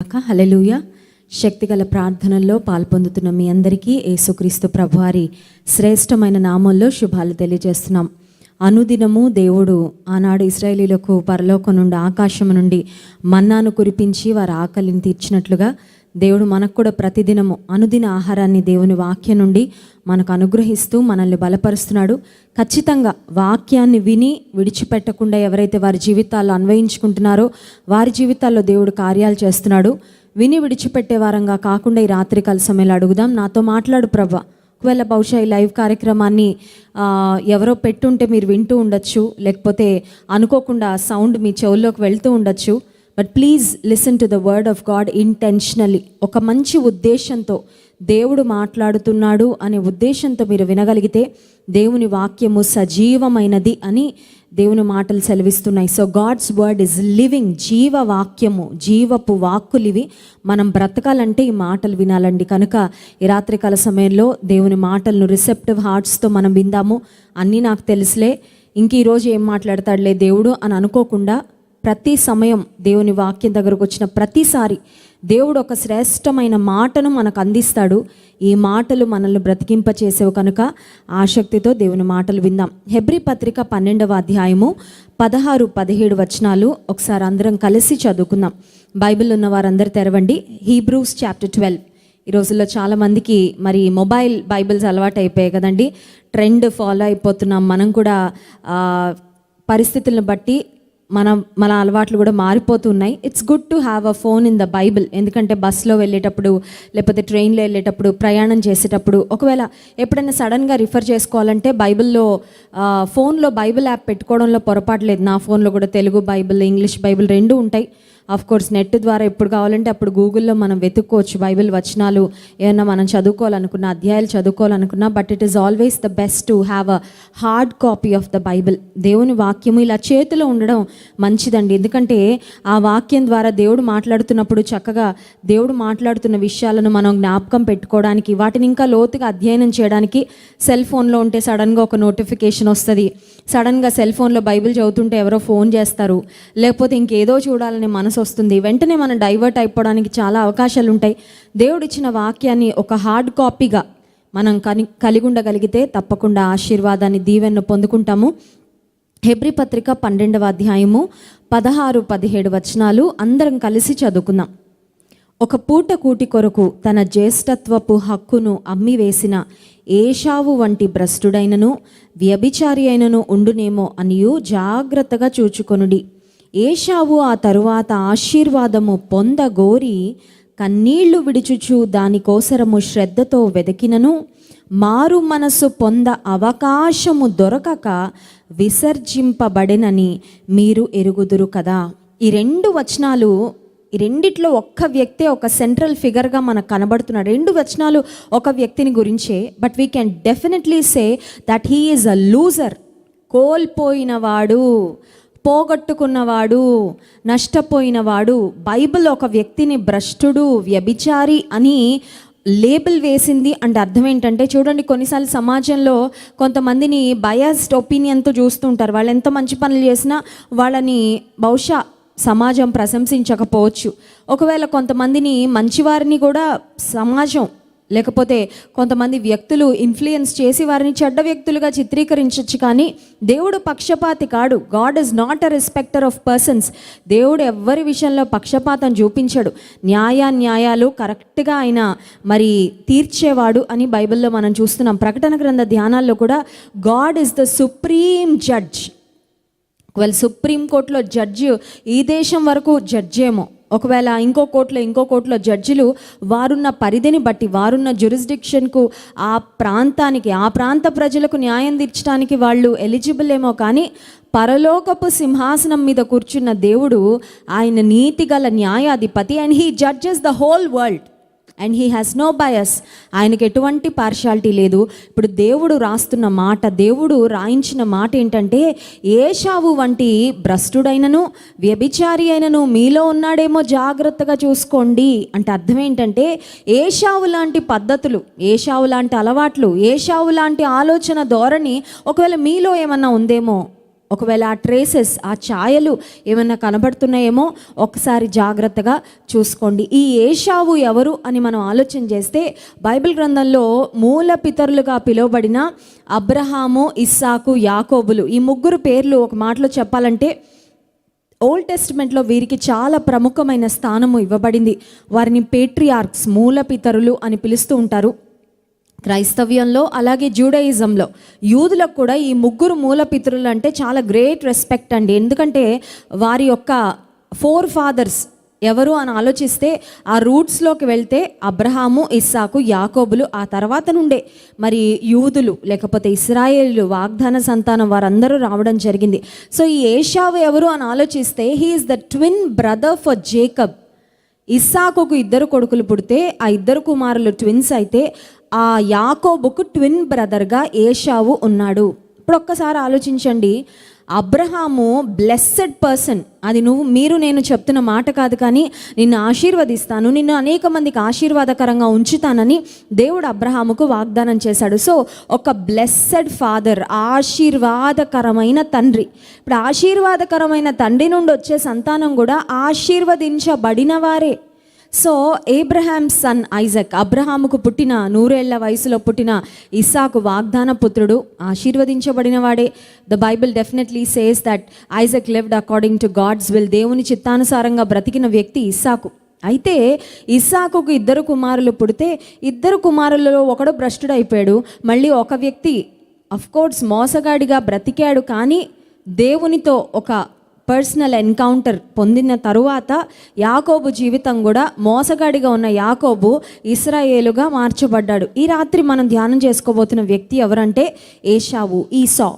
హలలుయ శక్తిగల ప్రార్థనల్లో పాల్పొందుతున్న మీ అందరికీ యేసుక్రీస్తు ప్రభువారి శ్రేష్టమైన నామంలో శుభాలు తెలియజేస్తున్నాం. అనుదినము దేవుడు ఆనాడు ఇస్రాయేలీలకు పరలోకం నుండి ఆకాశం నుండి మన్నాను కురిపించి వారి ఆకలిని తీర్చినట్లుగా దేవుడు మనకు కూడా ప్రతిదినము అనుదిన ఆహారాన్ని దేవుని వాక్యం నుండి మనకు అనుగ్రహిస్తూ మనల్ని బలపరుస్తున్నాడు. ఖచ్చితంగా వాక్యాన్ని విని విడిచిపెట్టకుండా ఎవరైతే వారి జీవితాల్లో అన్వయించుకుంటున్నారో వారి జీవితాల్లో దేవుడు కార్యాలు చేస్తున్నాడు. విని విడిచిపెట్టే వారంగా కాకుండా ఈ రాత్రికాల సమయంలో అడుగుదాం. నాతో మాట్లాడు ప్రభా. ఒకవేళ బహుశా ఈ లైవ్ కార్యక్రమాన్ని ఎవరో పెట్టుంటే మీరు వింటూ ఉండొచ్చు. లేకపోతే అనుకోకుండా సౌండ్ మీ చెవుల్లోకి వెళ్తూ ఉండొచ్చు. But please listen to the word of God intentionally ఒక మంచి ఉద్దేశంతో దేవుడు మాట్లాడుతున్నాడు అనే ఉద్దేశంతో మీరు వినగలిగితే దేవుని వాక్యము సజీవమైనది అని దేవుని మాటలు సెలవిస్తున్నాయి. So God's word is living జీవ వాక్యము జీవపు వాక్కులివి మనం బ్రతకాలంటే ఈ మాటలు వినాలండి. కనుక ఈ రాత్రికాల సమయంలో దేవుని మాటలను రిసెప్టివ్ హార్ట్స్తో మనం విందాము. అన్నీ నాకు తెలుసులే. ఇంక ఈరోజు ఏం మాట్లాడతాడులే దేవుడు అని అనుకోకుండా ప్రతి సమయం దేవుని వాక్యం దగ్గరకు వచ్చిన ప్రతిసారి దేవుడు ఒక శ్రేష్టమైన మాటను మనకు అందిస్తాడు. ఈ మాటలు మనల్ని బ్రతికింపచేసేవి కనుక ఆసక్తితో దేవుని మాటలు విందాం. హెబ్రి పత్రిక పన్నెండవ అధ్యాయము పదహారు పదిహేడు వచనాలు ఒకసారి అందరం కలిసి చదువుకుందాం. బైబిల్ ఉన్న వారందరూ తెరవండి. Hebrews chapter twelve. ఈ రోజుల్లో చాలామందికి మరి మొబైల్ బైబిల్స్ అలవాటు అయిపోయాయి కదండి. ట్రెండ్ ఫాలో అయిపోతున్నాం. మనం కూడా పరిస్థితులను బట్టి మన మన అలవాట్లు కూడా మారిపోతున్నాయి. It's good to have a phone in the Bible ఎందుకంటే బస్సులో వెళ్ళేటప్పుడు లేకపోతే ట్రైన్లో వెళ్ళేటప్పుడు ప్రయాణం చేసేటప్పుడు ఒకవేళ ఎప్పుడైనా సడన్గా రిఫర్ చేసుకోవాలంటే బైబిల్లో ఫోన్లో బైబిల్ యాప్ పెట్టుకోవడంలో పొరపాటు లేదు. నా ఫోన్లో కూడా తెలుగు బైబిల్ ఇంగ్లీష్ బైబిల్ రెండు ఉంటాయి. ఆఫ్ కోర్స్ నెట్ ద్వారా ఎప్పుడు కావాలంటే అప్పుడు గూగుల్లో మనం వెతుక్కోవచ్చు బైబిల్ వచనాలు ఏమన్నా మనం చదువుకోవాలనుకున్న అధ్యాయాలు చదువుకోవాలనుకున్నా but it is always the best to have a hard copy of the Bible దేవుని వాక్యము ఇలా చేతిలో ఉండడం మంచిదండి. ఎందుకంటే ఆ వాక్యం ద్వారా దేవుడు మాట్లాడుతున్నప్పుడు చక్కగా దేవుడు మాట్లాడుతున్న విషయాలను మనం జ్ఞాపకం పెట్టుకోవడానికి వాటిని ఇంకా లోతుగా అధ్యయనం చేయడానికి సెల్ ఫోన్లో ఉంటే సడన్గా ఒక నోటిఫికేషన్ వస్తుంది. సడన్గా సెల్ ఫోన్లో బైబిల్ చదువుతుంటే ఎవరో ఫోన్ చేస్తారు. లేకపోతే ఇంకేదో చూడాలనే మనసు వస్తుంది. వెంటనే మనం డైవర్ట్ అయిపోవడానికి చాలా అవకాశాలు ఉంటాయి దేవుడిచ్చిన వాక్యాన్ని ఒక హార్డ్ కాపీగా మనం కని కలిగి ఉండగలిగితే తప్పకుండా ఆశీర్వాదాన్ని దీవెన్ను పొందుకుంటాము. హెబ్రి పత్రిక పన్నెండవ అధ్యాయము పదహారు పదిహేడు వచనాలు అందరం కలిసి చదువుకుందాం. ఒక పూట కూటి కొరకు తన జ్యేష్ఠత్వపు హక్కును అమ్మివేసిన ఏషావు వంటి భ్రష్టుడైనను వ్యభిచారి అయినను ఉండునేమో అనియు జాగ్రత్తగా చూచుకొనుడి. ఏషావు ఆ తరువాత ఆశీర్వాదము పొందగోరి కన్నీళ్ళు విడిచుచు దానికోసరము శ్రద్ధతో వెదకినను. మారు మనసు పొంద అవకాశము దొరకక విసర్జింపబడినని మీరు ఎరుగుదురు కదా. ఈ రెండు వచనాలు ఈ రెండిట్లో ఒక్క వ్యక్తే ఒక సెంట్రల్ ఫిగర్గా మనకు కనబడుతున్నాడు రెండు వచనాలు ఒక వ్యక్తిని గురించే. But we can definitely say that he is a loser కోల్పోయినవాడు. పోగొట్టుకున్నవాడు నష్టపోయినవాడు బైబిల్ ఒక వ్యక్తిని భ్రష్టుడు వ్యభిచారి అని లేబుల్ వేసింది. అంటే అర్థం ఏంటంటే చూడండి కొన్నిసార్లు సమాజంలో కొంతమందిని బయాస్డ్ ఒపీనియన్తో చూస్తుంటారు వాళ్ళు ఎంత మంచి పనులు చేసినా వాళ్ళని బహుశా సమాజం ప్రశంసించకపోవచ్చు. ఒకవేళ కొంతమందిని మంచివారిని కూడా సమాజం లేకపోతే కొంతమంది వ్యక్తులు ఇన్ఫ్లుయెన్స్ చేసి వారిని చెడ్డ వ్యక్తులుగా చిత్రీకరించవచ్చు కానీ దేవుడు పక్షపాతి కాడు. God is not a respecter of persons దేవుడు ఎవ్వరి విషయంలో పక్షపాతం చూపించడు. న్యాయ న్యాయాలు కరెక్ట్గా ఆయన మరి తీర్చేవాడు అని బైబిల్లో మనం చూస్తున్నాం. ప్రకటన గ్రంథ ధ్యానాల్లో కూడా God is the supreme judge ఒకవేళ సుప్రీంకోర్టులో జడ్జి ఈ దేశం వరకు జడ్జేమో. ఏమో ఒకవేళ ఇంకో కోర్టులో ఇంకో కోర్టులో జడ్జిలు వారున్న పరిధిని బట్టి వారున్న జ్యురిస్డిక్షన్కు ఆ ప్రాంతానికి ఆ ప్రాంత ప్రజలకు న్యాయం తీర్చడానికి వాళ్ళు ఎలిజిబుల్ ఏమో కానీ పరలోకపు సింహాసనం మీద కూర్చున్న దేవుడు ఆయన నీతిగల న్యాయాధిపతి and he judges the whole world and he has no bias ఆయనకి ఎటువంటి పార్షాలిటీ లేదు. ఇప్పుడు దేవుడు రాస్తున్న మాట దేవుడు రాయించిన మాట ఏంటంటే ఏషావు వంటి భ్రష్టుడైనను వ్యభిచారి అయినను మీలో ఉన్నాడేమో జాగ్రత్తగా చూసుకోండి అంటే అర్థం ఏంటంటే ఏషావు లాంటి పద్ధతులు ఏషావు లాంటి అలవాట్లు ఏషావు లాంటి ఆలోచన ధోరణి ఒకవేళ మీలో ఏమన్నా ఉందేమో ఒకవేళ ఆ ట్రేసెస్ ఆ ఛాయలు ఏమైనా కనబడుతున్నాయేమో ఒకసారి జాగ్రత్తగా చూసుకోండి. ఈ ఏషావు ఎవరు అని మనం ఆలోచన చేస్తే బైబిల్ గ్రంథంలో మూల పితరులుగా పిలువబడిన అబ్రహాము ఇస్సాకు యాకోబులు ఈ ముగ్గురు పేర్లు ఒక మాటలో చెప్పాలంటే ఓల్డ్ టెస్ట్మెంట్లో వీరికి చాలా ప్రముఖమైన స్థానము ఇవ్వబడింది. వారిని పేట్రియార్క్స్ మూల పితరులు అని పిలుస్తూ ఉంటారు. క్రైస్తవ్యంలో అలాగే జూడయిజంలో యూదులకు కూడా ఈ ముగ్గురు మూల పితరులు అంటే చాలా గ్రేట్ రెస్పెక్ట్ అండి. ఎందుకంటే వారి యొక్క ఫోర్ ఫాదర్స్ ఎవరు అని ఆలోచిస్తే ఆ రూట్స్లోకి వెళ్తే అబ్రహాము ఇస్సాకు యాకోబులు ఆ తర్వాత నుండే మరి యూదులు లేకపోతే ఇస్రాయేలు వాగ్దాన సంతానం వారందరూ రావడం జరిగింది. సో ఈ ఏషావు ఎవరు అని ఆలోచిస్తే he is the twin brother for Jacob. ఇస్సాకుకు ఇద్దరు కొడుకులు పుడితే ఆ ఇద్దరు కుమారులు ట్విన్స్ అయితే ఆ యాకోబుకు ట్విన్ బ్రదర్గా ఏషావు ఉన్నాడు. ఇప్పుడు ఒక్కసారి ఆలోచించండి. అబ్రహాము బ్లెస్సెడ్ పర్సన్ అది నువ్వు మీరు నేను చెప్తున్న మాట కాదు కానీ నిన్ను ఆశీర్వదిస్తాను నిన్ను అనేక మందికి ఆశీర్వాదకరంగా ఉంచుతానని దేవుడు అబ్రహాముకు వాగ్దానం చేశాడు. సో ఒక బ్లెస్సెడ్ ఫాదర్ ఆశీర్వాదకరమైన తండ్రి. ఇప్పుడు ఆశీర్వాదకరమైన తండ్రి నుండి వచ్చే సంతానం కూడా ఆశీర్వదించబడిన వారే. సో ఏబ్రహాం సన్ ఐజక్ అబ్రహాముకు పుట్టిన నూరేళ్ళ వయసులో పుట్టిన ఇస్సాకు వాగ్దాన పుత్రుడు ఆశీర్వదించబడిన వాడే the Bible definitely says that Isaac lived according to God's will దేవుని చిత్తానుసారంగా బ్రతికిన వ్యక్తి ఇస్సాకు. అయితే ఇస్సాకుకు ఇద్దరు కుమారులు పుడితే ఇద్దరు కుమారులలో ఒకడు భ్రష్టుడు అయిపోయాడు మళ్ళీ ఒక వ్యక్తి అఫ్కోర్స్ మోసగాడిగా బ్రతికాడు కానీ దేవునితో ఒక పర్సనల్ ఎన్కౌంటర్ పొందిన తరువాత యాకోబు జీవితం కూడా మోసగాడిగా ఉన్న యాకోబు ఇస్రాయేలుగా మార్చబడ్డాడు. ఈ రాత్రి మనం ధ్యానం చేసుకోబోతున్న వ్యక్తి ఎవరంటే ఏషావు ఈసా.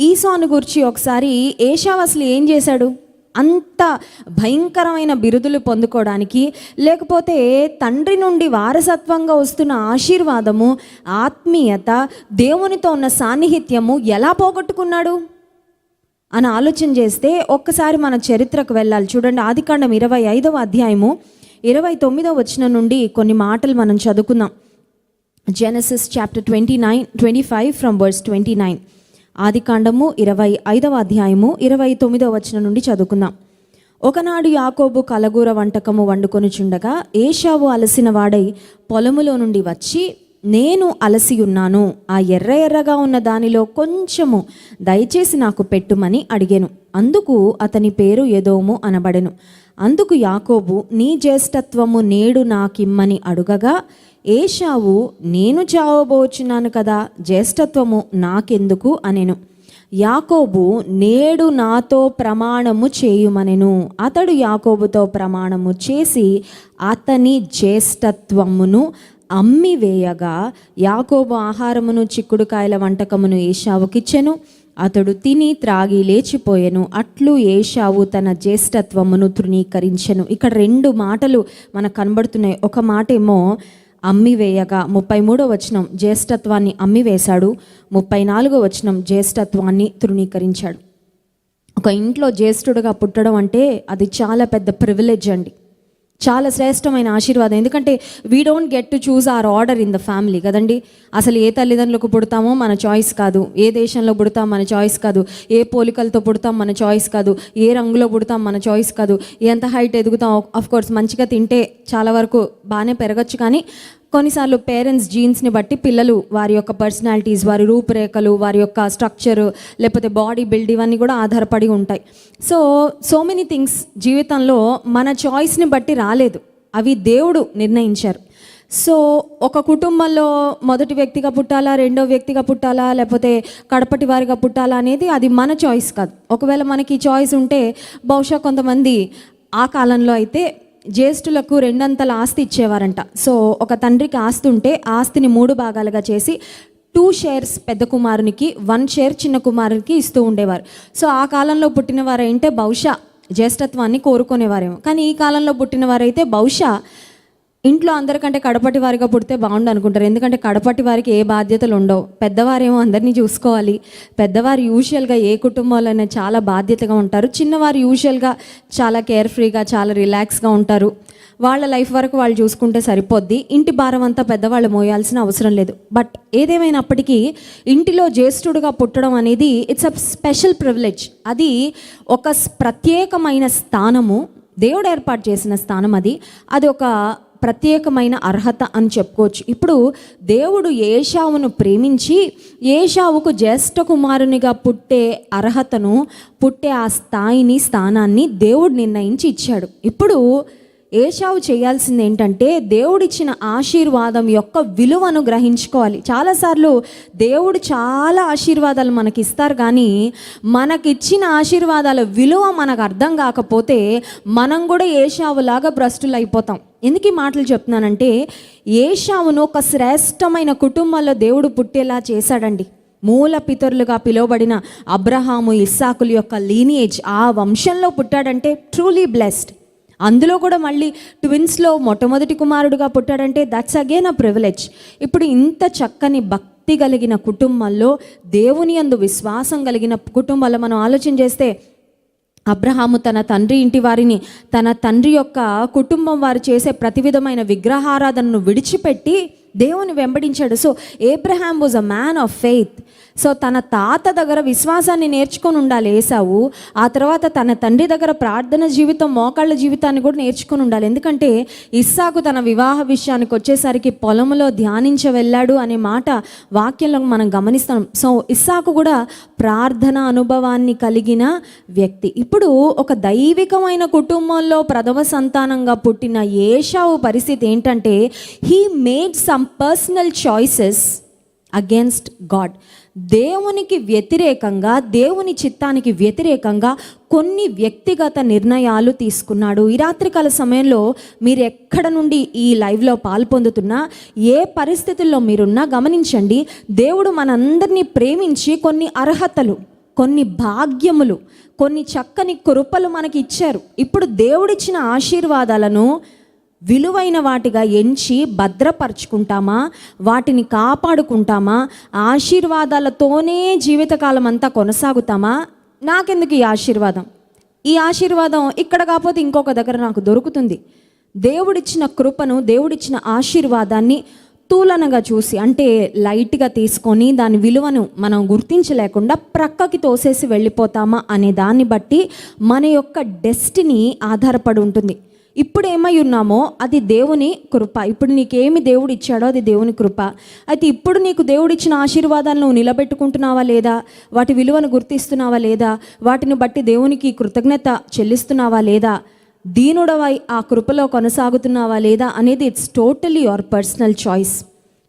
ఈసాను గురించి ఒకసారి ఏషావు అసలు ఏం చేశాడు? అంత భయంకరమైన బిరుదులు పొందుకోవడానికి లేకపోతే తండ్రి నుండి వారసత్వంగా వస్తున్న ఆశీర్వాదము ఆత్మీయత దేవునితో ఉన్న సాన్నిహిత్యము ఎలా పోగొట్టుకున్నాడు? అని ఆలోచన చేస్తే ఒక్కసారి మన చరిత్రకు వెళ్ళాలి. చూడండి ఆదికాండం ఇరవై ఐదవ అధ్యాయము ఇరవై తొమ్మిదవ వచనం నుండి కొన్ని మాటలు మనం చదువుకుందాం. Genesis chapter twenty nine twenty five from verse twenty nine ఆదికాండము ఇరవై ఐదవ అధ్యాయము ఇరవై తొమ్మిదవ వచనం నుండి చదువుకుందాం. ఒకనాడు యాకోబు కలగూర వంటకము వండుకొనుచుండగా ఏషావు అలసిన వాడై పొలములో నుండి వచ్చి నేను అలసి ఉన్నాను. ఆ ఎర్ర ఎర్రగా ఉన్న దానిలో కొంచెము దయచేసి నాకు పెట్టుమని అడిగాను. అందుకు అతని పేరు ఎదోము అనబడెను. అందుకు యాకోబు నీ జ్యేష్ఠత్వము నేడు నాకిమ్మని అడుగగా ఏషావు నేను చావబోచున్నాను కదా జ్యేష్ఠత్వము నాకెందుకు అనెను. యాకోబు నేడు నాతో ప్రమాణము చేయుమనెను. అతడు యాకోబుతో ప్రమాణము చేసి అతని జ్యేష్ఠత్వమును అమ్మి వేయగా యాకోబు ఆహారమును చిక్కుడుకాయల వంటకమును ఏషావుకిచ్చెను. అతడు తిని త్రాగి లేచిపోయెను. అట్లు ఏషావు తన జ్యేష్ఠత్వమును తృణీకరించెను. ఇక్కడ రెండు మాటలు మనకు కనబడుతున్నాయి. ఒక మాట ఏమో అమ్మివేయగా ముప్పై మూడో వచనం జ్యేష్ఠత్వాన్ని అమ్మివేశాడు ముప్పై నాలుగో వచనం జ్యేష్ఠత్వాన్ని తృణీకరించాడు. ఒక ఇంట్లో జ్యేష్ఠుడుగా పుట్టడం అంటే అది చాలా పెద్ద ప్రివిలేజ్ అండి. చాలా శ్రేష్టమైన ఆశీర్వాదం. ఎందుకంటే we don't get to choose or order in the family కదండి? అసలు ఏ తల్లిదండ్రులకు పుడతామో మన చాయిస్ కాదు. ఏ దేశంలో పుడతాం మన చాయిస్ కాదు. ఏ పోలికలతో పుడతాం మన చాయిస్ కాదు. ఏ రంగులో పుడతాం మన చాయిస్ కాదు. ఎంత హైట్ ఎదుగుతాం? ఆఫ్ కోర్స్ మంచిగా తింటే చాలా వరకు బాగానే పెరగచ్చు కానీ కొన్నిసార్లు పేరెంట్స్ జీన్స్ని బట్టి పిల్లలు వారి యొక్క పర్సనాలిటీస్ వారి రూపురేఖలు వారి యొక్క స్ట్రక్చరు లేకపోతే బాడీ బిల్డ్ ఇవన్నీ కూడా ఆధారపడి ఉంటాయి. సో సో మెనీ థింగ్స్ జీవితంలో మన చాయిస్ని బట్టి రాలేదు. అవి దేవుడు నిర్ణయించారు. సో ఒక కుటుంబంలో మొదటి వ్యక్తిగా పుట్టాలా రెండో వ్యక్తిగా పుట్టాలా లేకపోతే కడపటి వారిగా పుట్టాలా అనేది అది మన చాయిస్ కాదు. ఒకవేళ మనకి చాయిస్ ఉంటే బహుశా కొంతమంది ఆ కాలంలో అయితే జ్యేష్ఠులకు రెండంతల ఆస్తి ఇచ్చేవారంట. సో ఒక తండ్రికి ఆస్తి ఉంటే ఆస్తిని మూడు భాగాలుగా చేసి టూ షేర్స్ పెద్ద కుమారునికి వన్ షేర్ చిన్న కుమారునికి ఇస్తూ ఉండేవారు. సో ఆ కాలంలో పుట్టిన వారైతే బహుశా జ్యేష్ఠత్వాన్ని కోరుకునేవారేమో. కానీ ఈ కాలంలో పుట్టిన వారైతే బహుశా ఇంట్లో అందరికంటే కడపటి వారిగా పుడితే బాగుండు అనుకుంటారు. ఎందుకంటే కడపటి వారికి ఏ బాధ్యతలు ఉండవు. పెద్దవారేమో అందరినీ చూసుకోవాలి. పెద్దవారు యూజువల్గా ఏ కుటుంబంలోనే చాలా బాధ్యతగా ఉంటారు. చిన్నవారు యూజువల్గా చాలా కేర్ ఫ్రీగా చాలా రిలాక్స్గా ఉంటారు. వాళ్ళ లైఫ్ వరకు వాళ్ళు చూసుకుంటే సరిపోద్ది. ఇంటి భారం అంతా పెద్దవాళ్ళు మోయాల్సిన అవసరం లేదు. బట్ ఏదేమైనప్పటికీ ఇంటిలో జ్యేష్ఠుడుగా పుట్టడం అనేది ఇట్స్ అ స్పెషల్ ప్రివిలేజ్ అది ఒక ప్రత్యేకమైన స్థానము. దేవుడు ఏర్పాటు చేసిన స్థానం అది. అది ఒక ప్రత్యేకమైన అర్హత అని చెప్పుకోవచ్చు. ఇప్పుడు దేవుడు ఏషావును ప్రేమించి ఏషావుకు జ్యేష్ఠ కుమారునిగా పుట్టే అర్హతను పుట్టే ఆ స్థాయిని స్థానాన్ని దేవుడు నిర్ణయించి ఇచ్చాడు. ఇప్పుడు ఏషావు చేయాల్సింది ఏంటంటే దేవుడిచ్చిన ఆశీర్వాదం యొక్క విలువను గ్రహించుకోవాలి. చాలాసార్లు దేవుడు చాలా ఆశీర్వాదాలు మనకి ఇస్తారు కానీ మనకిచ్చిన ఆశీర్వాదాల విలువ మనకు అర్థం కాకపోతే మనం కూడా ఏషావులాగా భ్రష్టులు అయిపోతాం ఎందుకు ఈ మాటలు చెప్తున్నానంటే ఏషావును ఒక శ్రేష్టమైన కుటుంబంలో దేవుడు పుట్టేలా చేశాడండి. మూల పితరులుగా పిలువబడిన అబ్రహాము ఇస్సాకుల యొక్క లీనియేజ్ ఆ వంశంలో పుట్టాడంటే ట్రూలీ బ్లెస్డ్. అందులో కూడా మళ్ళీ ట్విన్స్లో మొట్టమొదటి కుమారుడుగా పుట్టాడంటే దట్స్ అగైన్ అ ప్రివిలేజ్ ఇప్పుడు ఇంత చక్కని భక్తి కలిగిన కుటుంబంలో దేవుని అందు విశ్వాసం కలిగిన కుటుంబాల్లో మనం ఆలోచన చేస్తే అబ్రహాము తన తండ్రి ఇంటి వారిని తన తండ్రి యొక్క కుటుంబం వారు చేసే ప్రతి విధమైన విగ్రహారాధనను విడిచిపెట్టి దేవుని వెంబడించాడు. So Abraham was a man of faith so తన తాత దగ్గర విశ్వాసాన్ని నేర్చుకొని ఉండాలి ఏసావు. ఆ తర్వాత తన తండ్రి దగ్గర ప్రార్థన జీవితం మోకాళ్ళ జీవితాన్ని కూడా నేర్చుకొని ఉండాలి. ఎందుకంటే ఇస్సాకు తన వివాహ విషయానికి వచ్చేసరికి పొలంలో ధ్యానించ వెళ్ళాడు అనే మాట వాక్యంలో మనం గమనిస్తాం. సో ఇస్సాకు కూడా ప్రార్థన అనుభవాన్ని కలిగిన వ్యక్తి. ఇప్పుడు ఒక దైవికమైన కుటుంబంలో ప్రథమ సంతానంగా పుట్టిన ఏషావు పరిస్థితి ఏంటంటే he made some personal choices against God దేవునికి వ్యతిరేకంగా దేవుని చిత్తానికి వ్యతిరేకంగా కొన్ని వ్యక్తిగత నిర్ణయాలు తీసుకున్నాడు. ఈ రాత్రికాల సమయంలో మీరు ఎక్కడ నుండి ఈ లైవ్లో పాల్పొందుతున్నా ఏ పరిస్థితుల్లో మీరున్నా గమనించండి దేవుడు మనందరినీ ప్రేమించి కొన్ని అర్హతలు కొన్ని భాగ్యములు కొన్ని చక్కని కృపలు మనకి ఇచ్చారు. ఇప్పుడు దేవుడిచ్చిన ఆశీర్వాదాలను విలువైన వాటిగా ఎంచి భద్రపరుచుకుంటామా? వాటిని కాపాడుకుంటామా? ఆశీర్వాదాలతోనే జీవితకాలం అంతా కొనసాగుతామా? నాకెందుకు ఈ ఆశీర్వాదం? ఈ ఆశీర్వాదం ఇక్కడ కాకపోతే ఇంకొక దగ్గర నాకు దొరుకుతుంది. దేవుడిచ్చిన కృపను దేవుడిచ్చిన ఆశీర్వాదాన్ని తూలనగా చూసి అంటే లైట్గా తీసుకొని దాని విలువను మనం గుర్తించలేకుండా ప్రక్కకి తోసేసి వెళ్ళిపోతామా అనే దాన్ని బట్టి మన యొక్క డెస్టినీ ఆధారపడి ఉంటుంది. ఇప్పుడు ఏమై ఉన్నామో అది దేవుని కృప. ఇప్పుడు నీకేమి దేవుడు ఇచ్చాడో అది దేవుని కృప. అయితే ఇప్పుడు నీకు దేవుడు ఇచ్చిన ఆశీర్వాదాలను నువ్వు నిలబెట్టుకుంటున్నావా లేదా? వాటి విలువను గుర్తిస్తున్నావా లేదా? వాటిని బట్టి దేవునికి కృతజ్ఞత చెల్లిస్తున్నావా లేదా? దీనుడవై ఆ కృపలో కొనసాగుతున్నావా లేదా అనేది it's totally your personal choice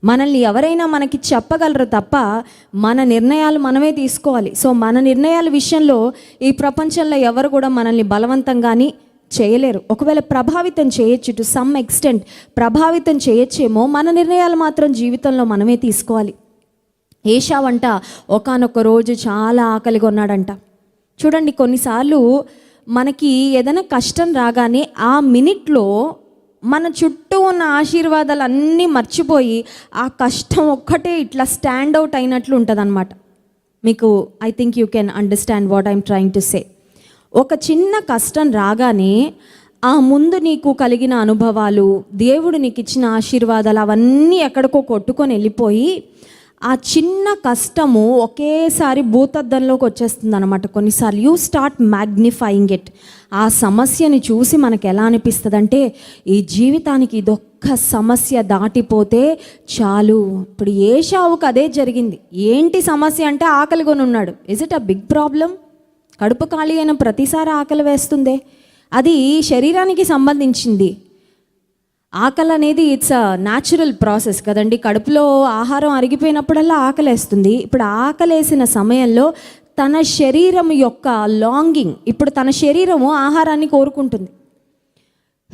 మనల్ని ఎవరైనా మనకి చెప్పగలరు తప్ప మన నిర్ణయాలు మనమే తీసుకోవాలి. సో మన నిర్ణయాల విషయంలో ఈ ప్రపంచంలో ఎవరు కూడా మనల్ని బలవంతంగాని చేయలేరు. ఒకవేళ ప్రభావితం చేయొచ్చు టు సమ్ ఎక్స్టెంట్ ప్రభావితం చేయొచ్చేమో మన నిర్ణయాలు మాత్రం జీవితంలో మనమే తీసుకోవాలి. ఏషావంట ఒకానొక రోజు చాలా ఆకలిగా ఉన్నాడంట. చూడండి కొన్నిసార్లు మనకి ఏదైనా కష్టం రాగానే ఆ మినిట్లో మన చుట్టూ ఉన్న ఆశీర్వాదాలు అన్నీ మర్చిపోయి ఆ కష్టం ఒక్కటే ఇట్లా స్టాండ్ అవుట్ అయినట్లు ఉంటుంది మీకు I think you can understand what I'm trying to say ఒక చిన్న కష్టం రాగానే ఆ ముందు నీకు కలిగిన అనుభవాలు దేవుడు నీకు ఇచ్చిన ఆశీర్వాదాలు అవన్నీ ఎక్కడికో కొట్టుకొని వెళ్ళిపోయి ఆ చిన్న కష్టము ఒకేసారి భూతద్దంలోకి వచ్చేస్తుంది అనమాట కొన్నిసార్లు యూ స్టార్ట్ మ్యాగ్నిఫైయింగ్ ఇట్ ఆ సమస్యని చూసి మనకు ఎలా అనిపిస్తుంది అంటే ఈ జీవితానికి ఇదొక్క సమస్య దాటిపోతే చాలు. ఇప్పుడు ఏ షావుకు అదే జరిగింది. ఏంటి సమస్య అంటే ఆకలిగొని ఉన్నాడు is it a big problem కడుపు ఖాళీ అయిన ప్రతిసారి ఆకలి వేస్తుందే? అది శరీరానికి సంబంధించింది. ఆకలి అనేది ఇట్స్ అ న్యాచురల్ ప్రాసెస్ కదండి. కడుపులో ఆహారం అరిగిపోయినప్పుడల్లా ఆకలేస్తుంది. ఇప్పుడు ఆకలేసిన సమయంలో తన శరీరం యొక్క లాంగింగ్ ఇప్పుడు తన శరీరము ఆహారాన్ని కోరుకుంటుంది.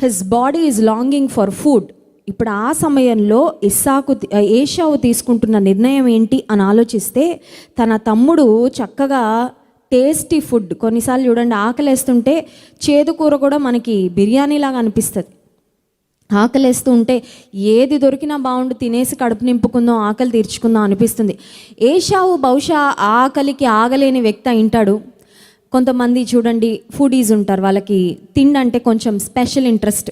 His body is longing for food ఇప్పుడు ఆ సమయంలో ఇస్సాకు ఏషావు తీసుకుంటున్న నిర్ణయం ఏంటి అని ఆలోచిస్తే తన తమ్ముడు చక్కగా టేస్టీ ఫుడ్ కొన్నిసార్లు చూడండి ఆకలేస్తుంటే చేదు కూర కూడా మనకి బిర్యానీలాగా అనిపిస్తుంది. ఆకలేస్తూ ఉంటే ఏది దొరికినా బాగుండు తినేసి కడుపు నింపుకుందాం ఆకలి తీర్చుకుందాం అనిపిస్తుంది. ఏషావు బహుశా ఆకలికి ఆగలేని వ్యక్తి అయింటాడు కొంతమంది చూడండి ఫుడీస్ ఉంటారు వాళ్ళకి తిండి అంటే కొంచెం స్పెషల్ ఇంట్రెస్ట్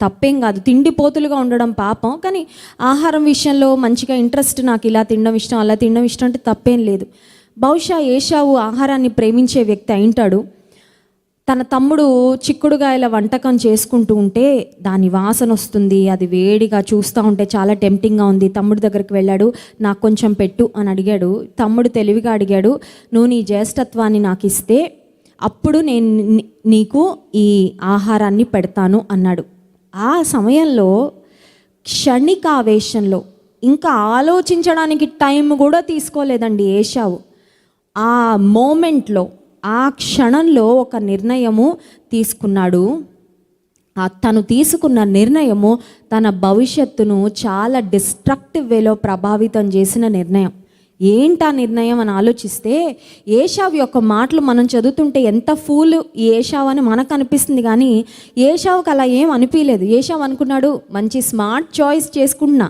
తప్పేం కాదు తిండి పోతులుగా ఉండడం పాపం కానీ ఆహారం విషయంలో మంచిగా ఇంట్రెస్ట్ నాకు ఇలా తినడం ఇష్టం అలా తినడం ఇష్టం అంటే తప్పేం లేదు. బహుశా ఏషావు ఆహారాన్ని ప్రేమించే వ్యక్తి అయింటాడు. తన తమ్ముడు చిక్కుడుగాయల వంటకం చేసుకుంటూ ఉంటే దాని వాసన వస్తుంది అది వేడిగా చూస్తూ ఉంటే చాలా టెంప్టింగ్గా ఉంది. తమ్ముడి దగ్గరికి వెళ్ళాడు నాకు కొంచెం పెట్టు అని అడిగాడు. తమ్ముడు తెలివిగా అడిగాడు నువ్వు నీ జ్యేష్ఠత్వాన్ని నాకు ఇస్తే అప్పుడు నేను నీకు ఈ ఆహారాన్ని పెడతాను అన్నాడు. ఆ సమయంలో క్షణికావేశంలో ఇంకా ఆలోచించడానికి టైం కూడా తీసుకోలేదండి ఏషావు. ఆ మోమెంట్లో ఆ క్షణంలో ఒక నిర్ణయము తీసుకున్నాడు. తను తీసుకున్న నిర్ణయము తన భవిష్యత్తును చాలా డిస్ట్రక్టివ్ వేలో ప్రభావితం చేసిన నిర్ణయం. ఏంటి ఆ నిర్ణయం అని ఆలోచిస్తే ఏషావ్ యొక్క మాటలు మనం చదువుతుంటే ఎంత ఫూల్ ఏషావ్ అని మనకు అనిపిస్తుంది కానీ ఏషావుకి అలా ఏం అనిపించలేదు ఏషావ్ అనుకున్నాడు మంచి స్మార్ట్ చాయిస్ చేసుకుంటున్నా.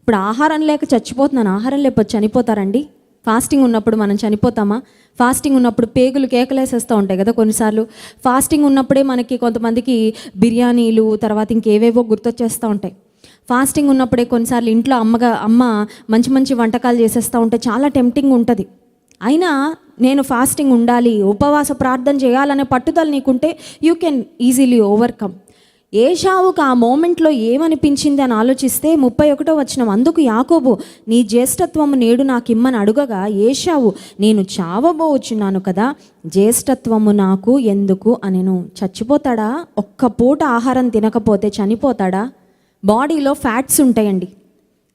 ఇప్పుడు ఆహారం లేక చచ్చిపోతున్నాను ఆహారం లేకపోతే చనిపోతారండి. ఫాస్టింగ్ ఉన్నప్పుడు మనం చనిపోతామా? ఫాస్టింగ్ ఉన్నప్పుడు పేగులు కేకలేసేస్తూ ఉంటాయి కదా కొన్నిసార్లు. ఫాస్టింగ్ ఉన్నప్పుడే మనకి కొంతమందికి బిర్యానీలు తర్వాత ఇంకేవేవో గుర్తొచ్చేస్తూ ఉంటాయి. ఫాస్టింగ్ ఉన్నప్పుడే కొన్నిసార్లు ఇంట్లో అమ్మగా అమ్మ మంచి మంచి వంటకాలు చేసేస్తూ ఉంటే చాలా టెంప్టింగ్ ఉంటుంది. అయినా నేను ఫాస్టింగ్ ఉండాలి ఉపవాస ప్రార్థన చేయాలనే పట్టుదల నీకుంటే యూ కెన్ ఈజీలీ ఓవర్కమ్ ఏషావుకు ఆ మూమెంట్లో ఏమనిపించింది అని ఆలోచిస్తే ముప్పై ఒకటో వచ్చిన అందుకు యాకోబు నీ జ్యేష్ఠత్వము నేడు నాకు ఇమ్మని అడుగగా ఏషావు నేను చావబోచున్నాను కదా జ్యేష్ఠత్వము నాకు ఎందుకు అనెను? చచ్చిపోతాడా? ఒక్క పూట ఆహారం తినకపోతే చనిపోతాడా? బాడీలో ఫ్యాట్స్ ఉంటాయండి.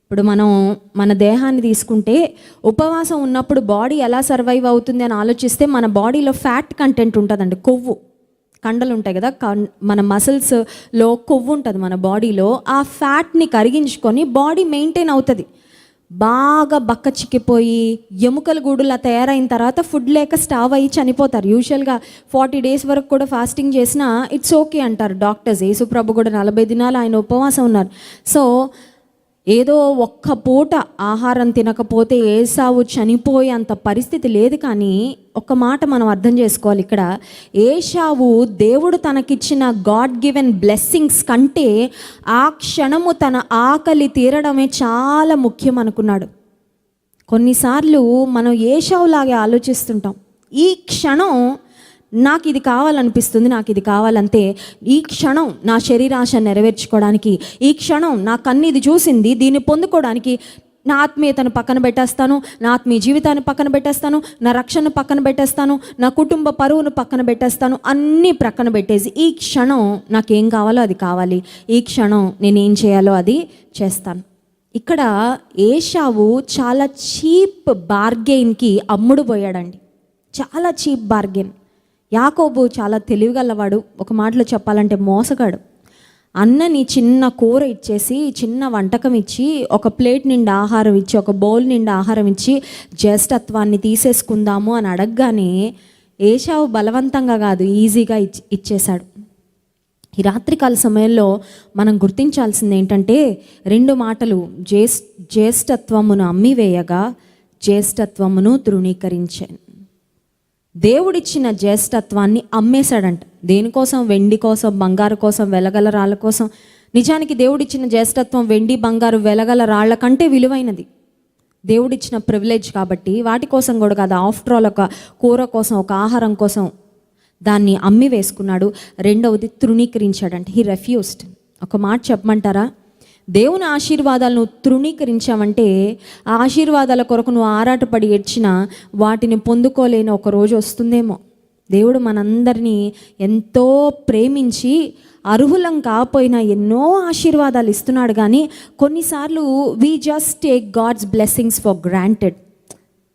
ఇప్పుడు మనం మన దేహాన్ని తీసుకుంటే ఉపవాసం ఉన్నప్పుడు బాడీ ఎలా సర్వైవ్ అవుతుంది అని ఆలోచిస్తే మన బాడీలో ఫ్యాట్ కంటెంట్ ఉంటుందండి కొవ్వు. కండలు ఉంటాయి కదా మన మసిల్స్లో కొవ్వు ఉంటుంది మన బాడీలో ఆ ఫ్యాట్ని కరిగించుకొని బాడీ మెయింటైన్ అవుతుంది. బాగా బక్క చిక్కిపోయి ఎముకల గూడులా తయారైన తర్వాత ఫుడ్ లేక స్టావ్ అయ్యి చనిపోతారు. యూజువల్గా ఫార్టీ డేస్ వరకు కూడా ఫాస్టింగ్ చేసినా ఇట్స్ ఓకే అంటారు డాక్టర్స్. యేసుప్రభు కూడా నలభై దినాలు ఆయన ఉపవాసం ఉన్నారు. సో ఏదో ఒక్క పూట ఆహారం తినకపోతే ఏసావు చనిపోయే అంత పరిస్థితి లేదు కానీ ఒక మాట మనం అర్థం చేసుకోవాలి ఇక్కడ. ఏషావు దేవుడు తనకిచ్చిన గాడ్ గివెన్ బ్లెస్సింగ్స్ కంటే ఆ క్షణము తన ఆకలి తీరడమే చాలా ముఖ్యం అనుకున్నాడు. కొన్నిసార్లు మనం ఏషావులాగే ఆలోచిస్తుంటాం. ఈ క్షణం నాకు ఇది కావాలనిపిస్తుంది నాకు ఇది కావాలంటే ఈ క్షణం నా శరీరాశ నెరవేర్చుకోవడానికి ఈ క్షణం నా కన్ను ఇది చూసింది దీన్ని పొందుకోవడానికి నా ఆత్మీయతను పక్కన పెట్టేస్తాను నా ఆత్మీయ జీవితాన్ని పక్కన పెట్టేస్తాను నా రక్షణ పక్కన పెట్టేస్తాను నా కుటుంబ పరువును పక్కన పెట్టేస్తాను అన్నీ ప్రక్కన పెట్టేసి ఈ క్షణం నాకేం కావాలో అది కావాలి. ఈ క్షణం నేను ఏం చేయాలో అది చేస్తాను. ఇక్కడ ఏషావు చాలా చీప్ బార్గెయిన్కి అమ్ముడు పోయాడండి చాలా చీప్ బార్గెన్ యాకోబు చాలా తెలివిగలవాడు. ఒక మాటలో చెప్పాలంటే మోసగాడు. అన్నని చిన్న కూర ఇచ్చేసి చిన్న వంటకం ఇచ్చి ఒక ప్లేట్ నిండా ఆహారం ఇచ్చి ఒక బౌల్ నిండా ఆహారం ఇచ్చి జ్యేష్ఠత్వాన్ని తీసేసుకుందాము అని అడగగానే ఏషావు బలవంతంగా కాదు ఈజీగా ఇచ్ ఇచ్చేశాడు. ఈ రాత్రికాల సమయంలో మనం గుర్తించాల్సింది ఏంటంటే రెండు మాటలు జ్యేష్ జ్యేష్ఠత్వమును అమ్మివేయగా జ్యేష్ఠత్వమును తృణీకరించాను. దేవుడిచ్చిన జ్యేష్ఠత్వాన్ని అమ్మేశాడంట. దేనికోసం? వెండి కోసం బంగారు కోసం వెలగల రాళ్ళ కోసం. నిజానికి దేవుడిచ్చిన జ్యేష్ఠత్వం వెండి బంగారు వెలగల రాళ్ళ కంటే విలువైనది. దేవుడిచ్చిన ప్రివిలేజ్ కాబట్టి వాటి కోసం కూడా కాదు ఆఫ్టర్ ఆల్ ఒక కూర కోసం ఒక ఆహారం కోసం దాన్ని అమ్మి వేసుకున్నాడు. రెండవది తృణీకరించాడంట. హీ రెఫ్యూస్డ్ ఒక మాట చెప్పమంటారా? దేవుని ఆశీర్వాదాలను తృణీకరించామంటే ఆ ఆశీర్వాదాల కొరకు నువ్వు ఆరాటపడి ఏడ్చినా వాటిని పొందుకోలేని ఒక రోజు వస్తుందేమో. దేవుడు మనందరినీ ఎంతో ప్రేమించి అర్హులం కాకపోయినా ఎన్నో ఆశీర్వాదాలు ఇస్తున్నాడు కానీ కొన్నిసార్లు we just take God's blessings for granted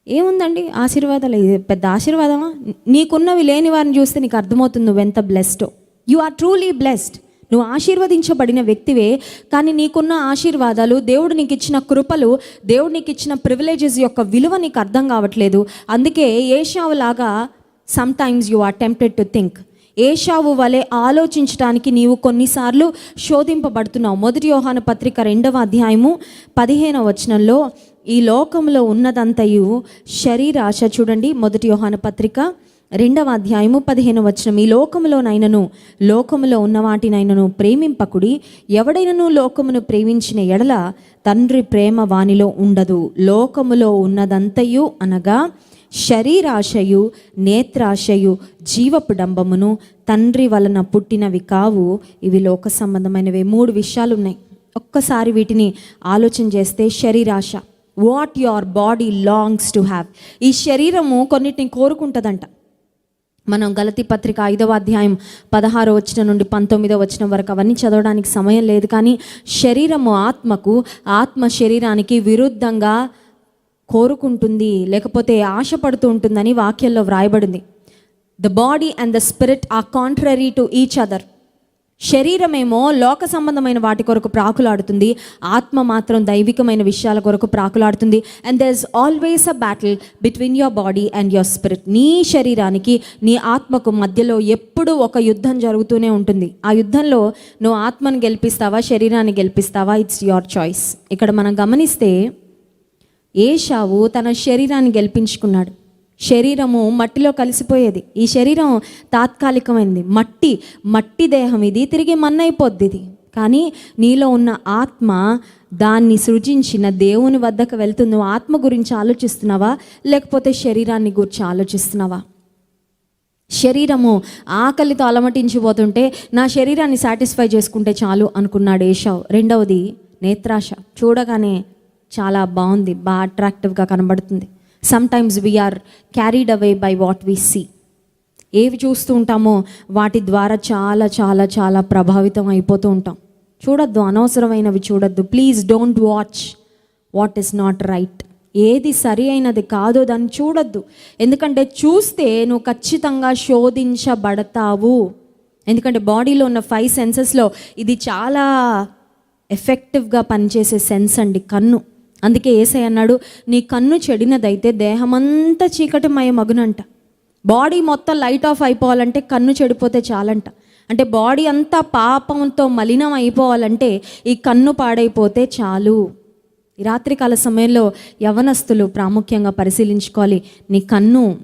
ఏముందండి? ఆశీర్వాదాలు పెద్ద ఆశీర్వాదమా? నీకున్నవి లేని వారిని చూస్తే నీకు అర్థమవుతుంది నువ్వెంత బ్లెస్డో యు ఆర్ ట్రూలీ బ్లెస్డ్ నువ్వు ఆశీర్వదించబడిన వ్యక్తివే కానీ నీకున్న ఆశీర్వాదాలు దేవుడు నీకు ఇచ్చిన కృపలు దేవుడు నీకు ఇచ్చిన ప్రివిలేజెస్ యొక్క విలువ నీకు అర్థం కావట్లేదు. అందుకే ఏషావులాగా sometimes you are tempted to think Esau వలె ఆలోచించడానికి నీవు కొన్నిసార్లు శోధింపబడుతున్నావు. మొదటి యోహాను పత్రిక రెండవ అధ్యాయము పదిహేనవ వచనంలో ఈ లోకంలో ఉన్నదంతయు శరీరాశ చూడండి. మొదటి యోహాను పత్రిక రెండవ అధ్యాయము పదిహేను వచనం. ఈ లోకములోనైనను లోకములో ఉన్న వాటినైనను ప్రేమింపకుడి ఎవడైనను లోకమును ప్రేమించిన ఎడల తండ్రి ప్రేమ వానిలో ఉండదు. లోకములో ఉన్నదంతయు అనగా శరీరాశయు నేత్రాశయు జీవపు డంబమును తండ్రి వలన పుట్టినవి కావు. ఇవి లోక సంబంధమైనవి. మూడు విషయాలు ఉన్నాయి ఒక్కసారి వీటిని ఆలోచన చేస్తే శరీరాశ. What your body longs to have ఈ శరీరము కొన్నిటిని కోరుకుంటుందంట. మనం గలతి పత్రిక ఐదవ అధ్యాయం పదహారో వచ్చిన నుండి పంతొమ్మిదో వచ్చిన వరకు అవన్నీ చదవడానికి సమయం లేదు కానీ శరీరము ఆత్మకు ఆత్మ శరీరానికి విరుద్ధంగా కోరుకుంటుంది లేకపోతే ఆశపడుతూ ఉంటుందని వాక్యంలో వ్రాయబడింది. The body and the spirit are contrary to each other శరీరమేమో లోక సంబంధమైన వాటి కొరకు ప్రాకులాడుతుంది ఆత్మ మాత్రం దైవికమైన విషయాల కొరకు ప్రాకులాడుతుంది and there is always a battle between your body and your spirit నీ శరీరానికి నీ ఆత్మకు మధ్యలో ఎప్పుడూ ఒక యుద్ధం జరుగుతూనే ఉంటుంది. ఆ యుద్ధంలో నువ్వు ఆత్మను గెలిపిస్తావా శరీరాన్ని గెలిపిస్తావా? ఇట్స్ యువర్ చాయిస్ ఇక్కడ మనం గమనిస్తే ఏషావు తన శరీరాన్ని గెలిపించుకున్నాడు. శరీరము మట్టిలో కలిసిపోయేది. ఈ శరీరం తాత్కాలికమైనది మట్టి మట్టి దేహం ఇది. తిరిగి మన్నైపోద్ది ఇది కానీ నీలో ఉన్న ఆత్మ దాన్ని సృజించిన దేవుని వద్దకు వెళ్తుంది. నువ్వు ఆత్మ గురించి ఆలోచిస్తున్నావా? లేకపోతే శరీరాన్ని గురించి ఆలోచిస్తున్నావా? శరీరము ఆకలితో అలమటించిపోతుంటే నా శరీరాన్ని సాటిస్ఫై చేసుకుంటే చాలు అనుకున్నాడు ఏషావ్. రెండవది నేత్రాశ. చూడగానే చాలా బాగుంది. బాగా అట్రాక్టివ్గా కనబడుతుంది. Sometimes we are carried away by what we see ఏవి చూస్తూ ఉంటామో వాటి ద్వారా చాలా చాలా చాలా ప్రభావితం అయిపోతూ ఉంటాం. చూడొద్దు అనవసరమైనవి చూడొద్దు. Please don't watch what is not right ఏది సరి అయినది కాదో దాన్ని చూడొద్దు. ఎందుకంటే చూస్తే నువ్వు ఖచ్చితంగా శోధించబడతావు. ఎందుకంటే బాడీలో ఉన్న ఫైవ్ సెన్సెస్లో ఇది చాలా ఎఫెక్టివ్గా పనిచేసే సెన్స్ అండి కన్ను. అందుకే ఏసై అన్నాడు నీ కన్ను చెడినదైతే దేహమంతా చీకటిమయ మగునంట. బాడీ మొత్తం లైట్ ఆఫ్ అయిపోవాలంటే కన్ను చెడిపోతే చాలంట. అంటే బాడీ అంతా పాపంతో మలినం అయిపోవాలంటే ఈ కన్ను పాడైపోతే చాలు. ఈ రాత్రికాల సమయంలో యవనస్తులు ప్రాముఖ్యంగా పరిశీలించుకోవాలి. నీ కన్ను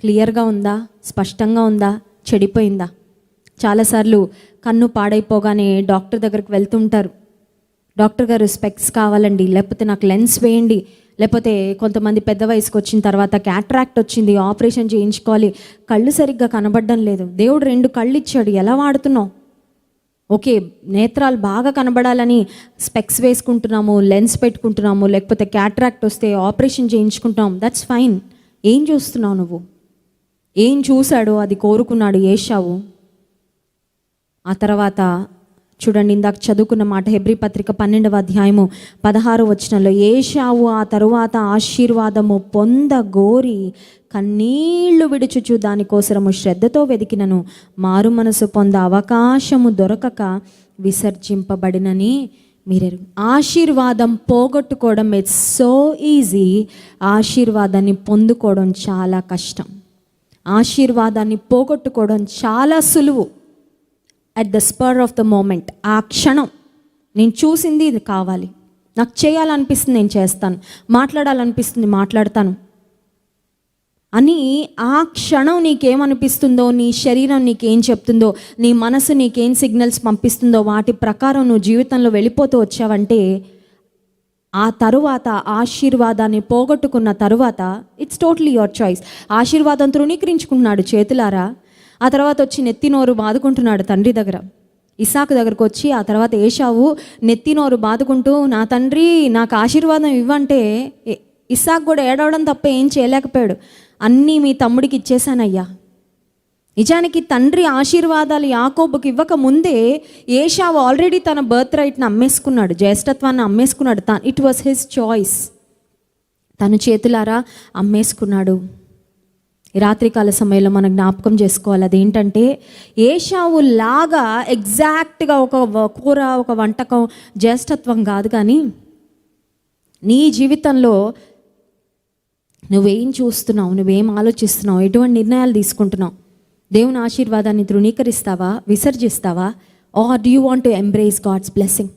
క్లియర్గా ఉందా? స్పష్టంగా ఉందా? చెడిపోయిందా? చాలాసార్లు కన్ను పాడైపోగానే డాక్టర్ దగ్గరికి వెళ్తుంటారు. డాక్టర్ గారు స్పెక్స్ కావాలండి లేకపోతే నాకు లెన్స్ వేయండి. లేకపోతే కొంతమంది పెద్ద వయసుకు వచ్చిన తర్వాత క్యాట్రాక్ట్ వచ్చింది ఆపరేషన్ చేయించుకోవాలి. కళ్ళు సరిగ్గా కనబడడం లేదు. దేవుడు రెండు కళ్ళు ఇచ్చాడు. ఎలా వాడుతున్నావు? ఓకే నేత్రాలు బాగా కనబడాలని స్పెక్స్ వేసుకుంటున్నాము లెన్స్ పెట్టుకుంటున్నాము లేకపోతే క్యాట్రాక్ట్ వస్తే ఆపరేషన్ చేయించుకుంటాం దట్స్ ఫైన్ ఏం చూస్తున్నావు నువ్వు? ఏం చూశాడో అది కోరుకున్నాడు ఏషావు. ఆ తర్వాత చూడండి ఇందాక చదువుకున్న మాట హెబ్రి పత్రిక పన్నెండవ అధ్యాయము పదహారు వచనంలో ఏషావు ఆ తరువాత ఆశీర్వాదము పొందగోరి కన్నీళ్ళు విడుచుచు దానికోసరము శ్రద్ధతో వెదికినను. మారు మనసు పొంద అవకాశము దొరకక విసర్జింపబడినని మీరెరు ఆశీర్వాదం పోగొట్టుకోవడం ఇట్స్ సో ఈజీ ఆశీర్వాదాన్ని పొందుకోవడం చాలా కష్టం. ఆశీర్వాదాన్ని పోగొట్టుకోవడం చాలా సులువు. At the spur of the moment ఆ క్షణం నేను చూసింది ఇది కావాలి. నాకు చేయాలనిపిస్తుంది నేను చేస్తాను. మాట్లాడాలనిపిస్తుంది మాట్లాడతాను. అని ఆ క్షణం నీకేమనిపిస్తుందో నీ శరీరం నీకేం చెప్తుందో నీ మనసు నీకేం సిగ్నల్స్ పంపిస్తుందో వాటి ప్రకారం నువ్వు జీవితంలో వెళ్ళిపోతూ వచ్చావంటే ఆ తరువాత ఆశీర్వాదాన్ని పోగొట్టుకున్న తరువాత ఇట్స్ టోటలీ యువర్ చాయిస్ ఆశీర్వాదం తృణీకరించుకున్నాడు చేతులారా ఆ తర్వాత వచ్చి నెత్తినోరు బాదుకుంటున్నాడు తండ్రి దగ్గర. ఇసాకు దగ్గరకు వచ్చి ఆ తర్వాత ఏషావు నెత్తినోరు బాదుకుంటూ నా తండ్రి నాకు ఆశీర్వాదం ఇవ్వంటే ఇసాక్ కూడా ఏడవడం తప్ప ఏం చేయలేకపోయాడు. అన్నీ మీ తమ్ముడికి ఇచ్చేశానయ్యా. నిజానికి తండ్రి ఆశీర్వాదాలు యాకోబుకి ఇవ్వక ముందే ఏషావు ఆల్రెడీ తన బర్త్ రైట్ని అమ్మేసుకున్నాడు జ్యేష్ఠత్వాన్ని అమ్మేసుకున్నాడు. తా ఇట్ వాస్ హిస్ చాయిస్. తన చేతులారా అమ్మేసుకున్నాడు. రాత్రికాల సమయంలో మనం జ్ఞాపకం చేసుకోవాలి. అదేంటంటే ఏషావు లాగా ఎగ్జాక్ట్గా ఒక కూర ఒక వంటకం జ్యేష్ఠత్వం కాదు కానీ నీ జీవితంలో నువ్వేం చూస్తున్నావు నువ్వేం ఆలోచిస్తున్నావు ఎటువంటి నిర్ణయాలు తీసుకుంటున్నావు? దేవుని ఆశీర్వాదాన్ని తృణీకరిస్తావా? విసర్జిస్తావా? Or do you want to embrace God's blessing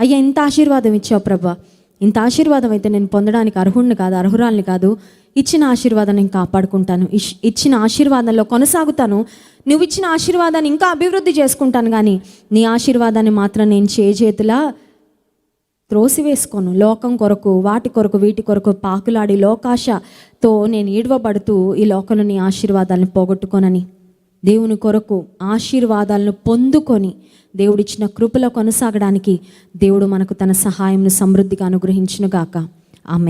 అయ్యా ఇంత ఆశీర్వాదం ఇచ్చావు ప్రభా. ఇంత ఆశీర్వాదం అయితే నేను పొందడానికి అర్హుణ్ణి కాదు అర్హురాల్ని కాదు. ఇచ్చిన ఆశీర్వాదం నేను కాపాడుకుంటాను. ఇష్- ఇచ్చిన ఆశీర్వాదంలో కొనసాగుతాను. నువ్వు ఇచ్చిన ఆశీర్వాదాన్ని ఇంకా అభివృద్ధి చేసుకుంటాను కానీ నీ ఆశీర్వాదాన్ని మాత్రం నేను చేజేతులా త్రోసివేసుకోను. లోకం కొరకు వాటి కొరకు వీటి కొరకు పాకులాడి లోకాశతో నేను ఈడవబడుతూ ఈ లోకంలో నీ ఆశీర్వాదాలను పోగొట్టుకోనని దేవుని కొరకు ఆశీర్వాదాలను పొందుకొని దేవుడిచ్చిన కృపలో కొనసాగడానికి దేవుడు మనకు తన సహాయంను సమృద్ధిగా అనుగ్రహించునుగాక. ఆమె